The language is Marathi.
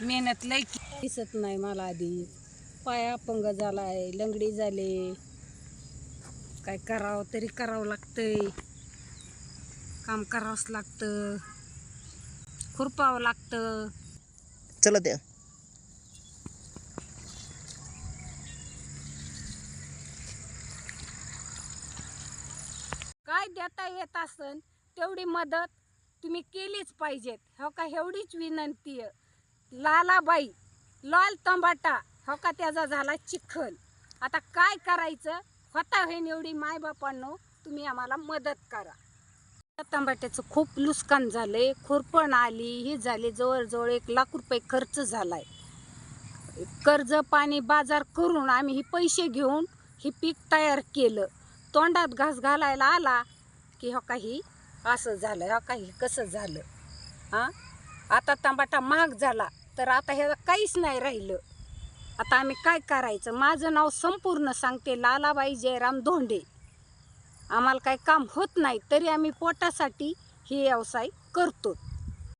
मेहनत लई के- दिसत नाही मला आधी. पाय अपंग झालाय लंगडी झाले. काय करावं तरी करावं लागतंय. काम करावंच लागतं. खुरपावं लागतं. चला द्या. काय देता येत असन तेवढी मदत तुम्ही केलीच पाहिजेत. हो का? एवढीच विनंती आहे. लालाबाई लाल तंबाटा हो का त्याचा झाला चिखल. आता काय करायचं? होता होईन एवढी मायबापांनो तुम्ही आम्हाला मदत करा. तंबाट्याचं खूप नुकसान झालंय खुरपण आली ही झाली जवळजवळ एक लाख रुपये खर्च झालाय. कर्ज पाणी बाजार करून आम्ही ही पैसे घेऊन ही पीक तयार केलं. तोंडात घास घालायला आला की हो काही असं झालं हो काही कसं झालं? हां? आता टमाटा महाग झाला तर आता ह्याला काहीच नाही राहिलं. आता आम्ही काय करायचं? माझं नाव संपूर्ण सांगते लालाबाई जयराम धोंडे. आम्हाला काही काम होत नाही तरी आम्ही पोटासाठी हे व्यवसाय करतो.